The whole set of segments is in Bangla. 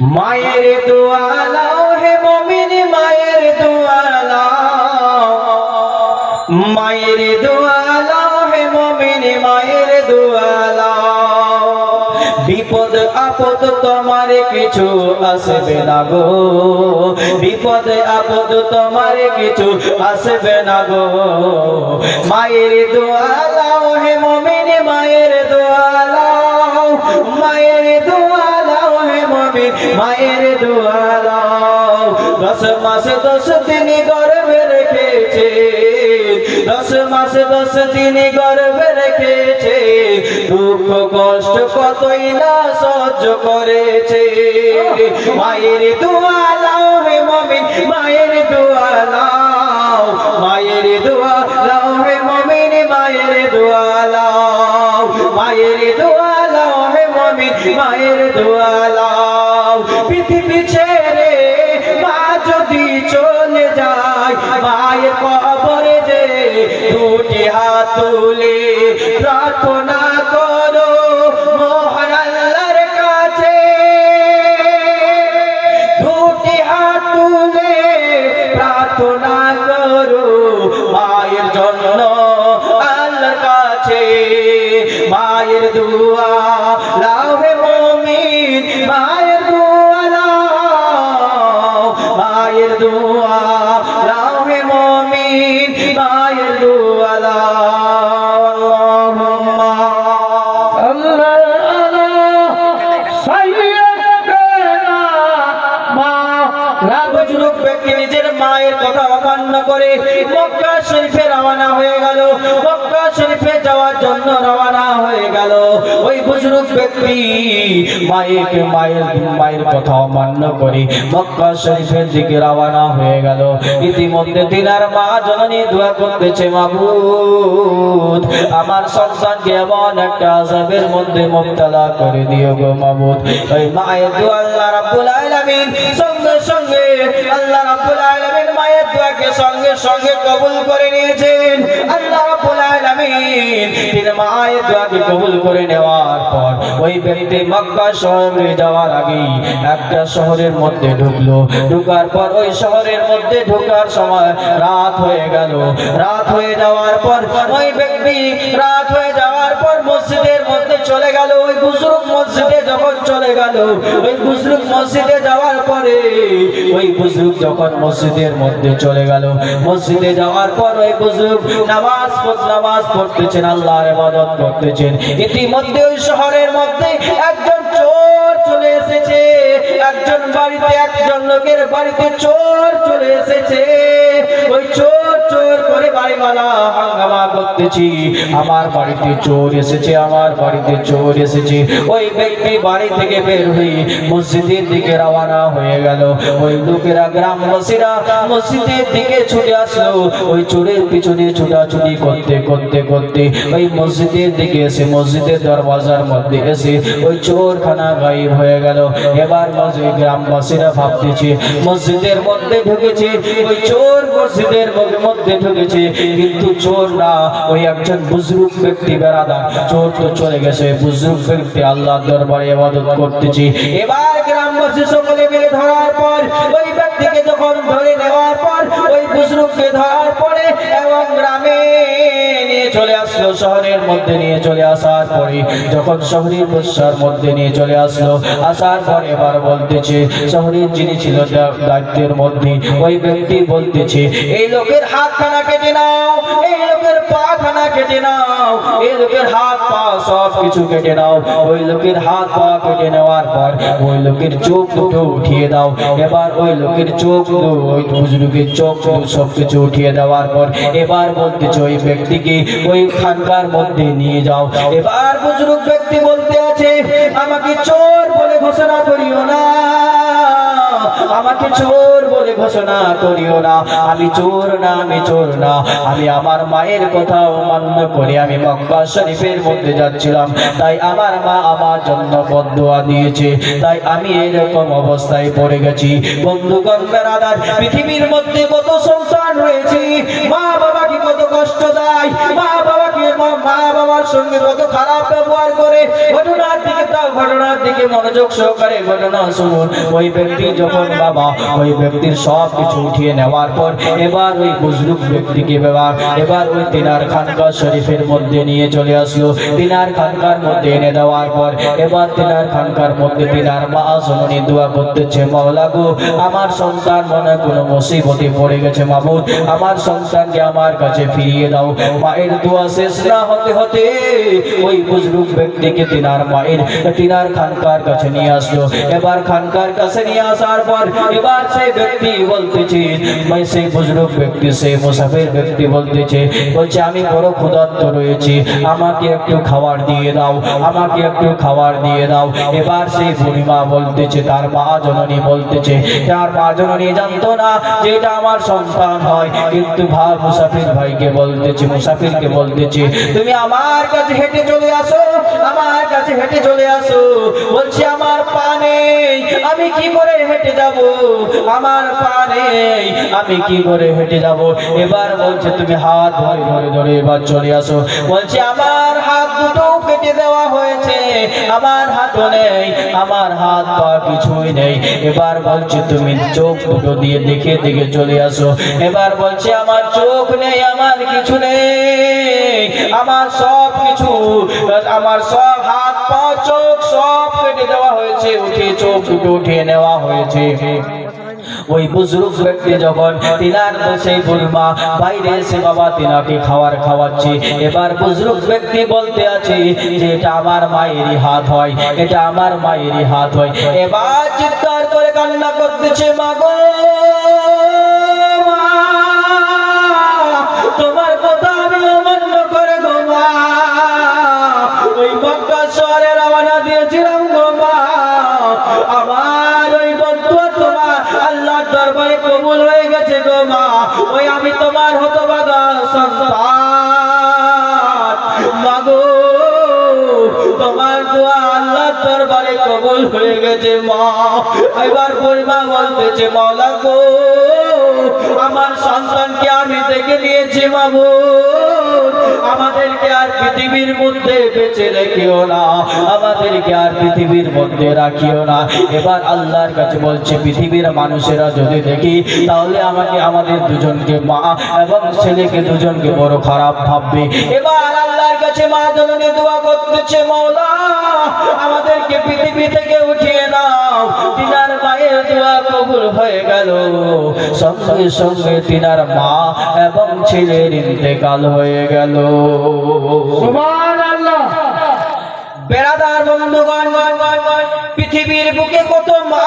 মায়ের দোয়ালাও হে মমিন, মায়ের দোয়ালাও। মায়ের দোয়ালাও হে মমিন, মায়ের দোয়ালাও। বিপদ, আপদ তোমার কিছু আসবে না গো। বিপদ, আপদ তোমার কিছু আসবে না গো। মায়ের দোয়ালাও হে মমিন, মায়ের দোয়ালাও। মায়ের দোয়ালাও মমিন মায়ের দোয়ালাও দশ মাস, দশ দিন গর্ভে রেখেছে। দশ মাস, দশ দিন গর্ভে রেখেছে। দুঃখ, কষ্ট কতই না সহ্য করেছে। মায়ের দোয়ালাও হে মমিন, মায়ের দোয়ালাও মায়ের দোয়ালাও হে মমিন, মায়ের দোয়ালাও মায়ের দোয়ালাও হে মমিন, মায়ের দোয়ালাও পৃথিবী ছেড়ে যায় কবরে যে তুলে প্রার্থনা কথা অমান্য করে মক্কা শরীফে রওনা হয়ে গেল। মক্কা শরীফে যাওয়ার জন্য রওনা হয়ে গেল। ওই ব্যক্তি মায়ের মায়ের মায়ের কথা অমান্য করে মক্কা শরীফের দিকে রওনা হয়ে গেল। ইতিমধ্যে মা জননী দোয়া করতেছে, মাবুদ, আমার এমন একটা আযাবের মধ্যে করে দিও গো মাবুদ। ওই মায়ের আল্লাহ আলামিন সঙ্গে সঙ্গে আল্লাহ আলামিন মায়ের দোয়াকে সঙ্গে সঙ্গে কবুল করে নিয়েছেন। আল্লাহ রাব্বুল আলামিন তিনি মায়ের কবুল করে নেওয়ার পর ওই ব্যক্তি মক্কা শহরে যাওয়ার আগে একটা শহরের মধ্যে ঢুকলো। পর ওই শহরের মধ্যে ঢোকার সময় রাত হয়ে গেল। রাত হয়ে যাওয়ার পর ওই ব্যক্তি রাত হয়ে যাওয়ার পর মসজিদের মধ্যে চলে গেল। ওই বুজুর্গ মসজিদে যখন চলে গেল, ওই বুজুর্গ মসজিদে যাওয়ার পরে ওই বুজুর্গ যখন মসজিদের মধ্যে চলে গেল মসজিদে যাওয়ার পর ওই বুজুর্গ নামাজ নামাজ পড়তেছেন, আল্লাহর ইবাদত করতেছেন। ইতিমধ্যে ওই শহরের মধ্যে একজন চোর চলে এসেছে। একজন বাড়িতে একজন লোকের বাড়িতে চোর চলে এসেছে। ওই চোর চোর আমার বাড়িতে চোর এসেছে, আমার বাড়িতে চোর এসেছে। ওই ব্যক্তি বাড়ি থেকে বের হয়ে মসজিদের দিকে রওনা হয়ে গেল। ওই লোকেরা গ্রামবাসীরা মসজিদের দিকে ছুটে আসলো। ওই চোরের পিছনে ছুটাছুটি করতে করতে করতে ওই মসজিদের দিকে এসে, মসজিদের দরওয়াজার মধ্যে এসে ওই চোরখানা গায়েব হয়ে গেল। এবার মসজিদ গ্রামবাসীরা ভাবতেছে, মসজিদের মধ্যে ঢুকেছে। ওই চোর মসজিদের মধ্যে ঢুকেছে। কিন্তু চোর না, ওই একজন ব্যক্তি চোর তো চলে গেছে ব্যক্তি আল্লাহ দরবারে করতেছে। এবার গ্রামবাসী সকলে মিলে ধরার পর, ওই ব্যক্তিকে যখন ধরে নেওয়ার পর, ওই ধরার পরে এবং গ্রামে চলে আসলো, শহরের মধ্যে নিয়ে চলে আসার পরে, যখন শহরের মধ্যে নিয়ে চলে আসলো, আসার পরে এবার বলতেছে, শহরের যিনি ছিল দায়িত্বের মধ্যে, ওই বলতেছে, এই লোকের হাত কেটে নাও, এই লোকের পা খানা কেটে নাও, এই লোকের হাত পা সব কিছু কেটে নাও। ওই লোকের হাত পা কেটে নেওয়ার পর ওই লোকের চোখ দুটো উঠিয়ে দাও। এবার ওই লোকের চোখ ওই বুজরুগের চোখ সব কিছু উঠিয়ে দেওয়ার পর এবার বলতেছে ওই ব্যক্তিকে ওই খানকার মধ্যে নিয়ে যাও। এবার বুজরুগ ব্যক্তি বলতে আছে, আমাকে চোর বলে ঘোষণা করিও না। আমাকে চোর বলে ঘোষণা করিও না। আমি চোর না, আমি চোর না। আমি আমার মায়ের কথা অমান্য করে আমি মক্কা শরীফের মধ্যে যাচ্ছিলাম। তাই আমার মা আমার জন্য বদুয়া দিয়েছে। তাই আমি এরকম অবস্থায় পড়ে গেছি। বন্ধুগণ বেড়াদার পৃথিবীর মধ্যে কত সংসার রয়েছে? মা বাবাকে কত কষ্ট দেয়? মা বাবাকে মা- মা বাবার সঙ্গে কত খারাপ করে ঘটনার দিকে তাও ঘটনার দিকে মনোযোগ সহকারে ঘটনা শুনুন। ওই ব্যক্তি যখন বাবা, ওই ব্যক্তির সব কিছু উঠিয়ে নেওয়ার পর এবার ওই বুজরুক ব্যক্তিকে ব্যবহার, এবার ওই তিনার খানকা শরীফের মধ্যে নিয়ে চলে আসলো। তিনার খানকার মধ্যে এনে দেওয়ার পর এবার তিনার খানকার মধ্যে তিনার মা জননী দোয়া করতেছে, মাওলা গো, আমার সন্তান মনে কোনো মুসিবতে পড়ে গেছে মাবুদ আমার সন্তানকে আমার কাছে ফিরিয়ে দাও। মায়ের দোয়া শেষ না হতে হতে ওই বুজরুক ব্যক্তিকে তিনার মায়ের তিনার খানকার কাছে নিয়ে আসলো। এবার খানকার কাছে নিয়ে আসার পর এবার সেই ব্যক্তি বলতেছে, ভাই সেই বুজরুক ব্যক্তি সেই মুসাফির ব্যক্তি বলতেছে, বলছে, আমি বড় ক্ষুধার্ত রয়েছি, আমাকে একটু খাবার দিয়ে দাও, আমাকে একটু খাবার দিয়ে দাও। এবার সেই বুড়িমা বলতেছে, তার মা জননী বলতেছে, তার মা জননী জানতো না যে এটা আমার সন্তান হয়, কিন্তু ভাই, মুসাফির ভাইকে বলতেছে, মুসাফিরকে বলতেছে, তুমি আমার কাছে হেঁটে চলে আসো আমার কাছে হেঁটে চলে আসো। বলছি, আমার পা নেই, আমি কি করে হেঁটে যাব? আমার পা নেই, আমি কি করে হেঁটে যাব? এবার বলছে, তুমি হাত ধরে ধরে ধরে এবার চলে আসো। বলছে, আমার হাত দুটো কেটে দেওয়া হয়েছে। আমার হাতও নেই, আমার হাত পা কিছুই নেই। এবার বলছে, তুমি চোখ দুটো দিয়ে দেখে দেখে চলে আসো। এবার বলছে, আমার চোখ নেই, আমার কিছু নেই। আমার সব কিছু আমার সব হাত পা চোখ সব কেটে দেওয়া হয়েছে উঠিয়ে চোখ দুটো উঠিয়ে নেওয়া হয়েছে। ওই বুজরুক ব্যক্তি যখন তিনার সেই বুড়মা বাইরে এসে বাবা তিনাকে খাবার খাওয়াচ্ছে। এবার বুজরুক ব্যক্তি বলতে আছে যে এটা আমার মায়েরই হাত হয় এটা আমার মায়েরই হাত হয়। এবার চিৎকার করে কান্না করতেছে মা, কবুল হয়ে গেছে গো মা। ওই আমি তোমার হতবাগা সন্তান। মাগো, তোমার দোয়া আল্লাহ দরবারে কবুল হয়ে গেছে মা। এবার পরিমা বলতেছে মাওলা গো, আমার সন্তানকে আমি দেখে নিয়েছি মাবু আমাদেরকে আর পৃথিবীর মধ্যে বেঁচে রেখেও না। আমাদেরকে আর পৃথিবীর মধ্যে রাখিও না। এবার আল্লাহর কাছে বলছে, পৃথিবীর মানুষেরা যদি দেখি, তাহলে আমাকে আমাদের দুজনকে মা এবং ছেলেকে দুজনকে বড় খারাপ ভাববে। এবার আল্লাহর কাছে মা জননী দোয়া করতেছে, মৌলা, আমাদেরকে পৃথিবী থেকে উঠিয়ে নাও মায়ের দোয়া কবুল হয়ে গেল। সঙ্গে সঙ্গে তিনার মা এবং ছেলের ইন্তেকাল হয়ে গেল। বেড়াদার বন্ধুগণ পৃথিবীর বুকে কত মা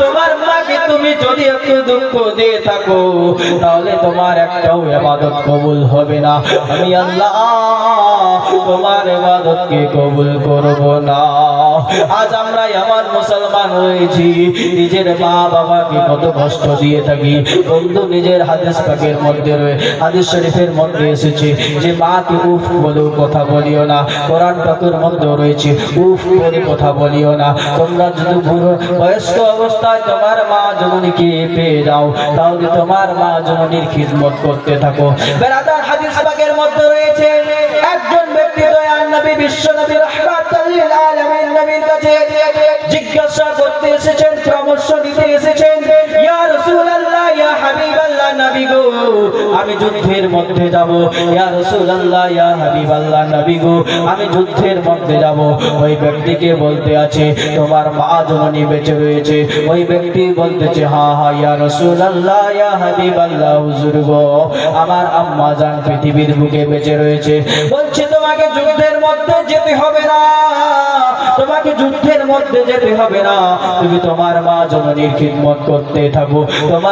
তোমার মাকে তুমি যদি একটু দুঃখ দিয়ে থাকো, তাহলে তোমার একটাও ইবাদত কবুল হবে না। আমি আল্লাহ, তোমার ইবাদতকে কবুল করব না। আজ আমরা এমন মুসলমান হয়েছি, নিজের মা বাবাকে কত কষ্ট দিয়ে থাকি। বন্ধু নিজের হাদিস পাকের মধ্যে রয়ে, হাদিস শরীফের মধ্যে এসেছে যে, মাকে উফ বলেও কথা বলিও না। কোরআন পাকের মধ্যে রয়েছে, উফ বলে কথা বলিও না। তোমরা যদি বয়স্ক অবস্থায় তোমার মা জননীকে পেয়ে যাও। তাহলে তোমার মা জননীর খিদমত করতে থাকো। বেড়াদার হাদিস বাগের মধ্যে রয়েছে, একজন ব্যক্তি দয়াল নবী, বিশ্ব নবী রহমাতুল আলামিন নবীর কাছে জিজ্ঞাসা করতে এসেছেন, পরামর্শ দিতে এসেছেন। আমি যুদ্ধের মধ্যে যাব। ইয়া রাসূলুল্লাহ, ইয়া হাবিবাল্লাহ, নবী গো, আমি যুদ্ধের মধ্যে যাব। ওই ব্যক্তিকে বলতে আছে, তোমার মা জননী বেঁচে রয়েছে। ওই ব্যক্তি বলতেছে হ্যাঁ হ্যাঁ ইয়া রাসূলুল্লাহ, ইয়া হাবিবাল্লাহ, হুজুর গো, আমার আম্মা জান পৃথিবীর বুকে বেঁচে রয়েছে। বলছে, তোমাকে যুদ্ধের মধ্যে যেতে হবে না। তোমাকে যুদ্ধের মধ্যে যেতে হবে না। তুমি তোমার মা জননীর খিদমত করতে থাকো। তোমার